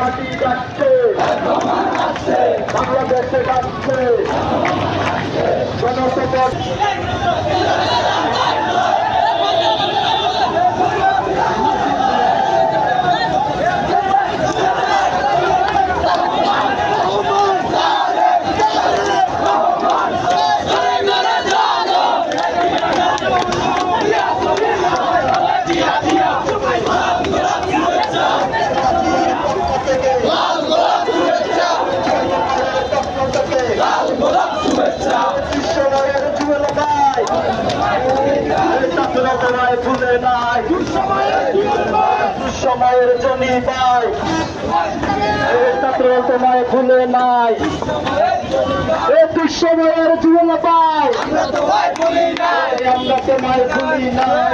মাটি যাচ্ছে বাংলাদেশে যাচ্ছে জনসম্পদ তোমায় ভুলে নাই। দুঃসময়ের জনি পাই। তোমায় ভুলে নাই। এ দুঃসময়ের জীবন পাই। আমরা তোমায় ভুলি নাই।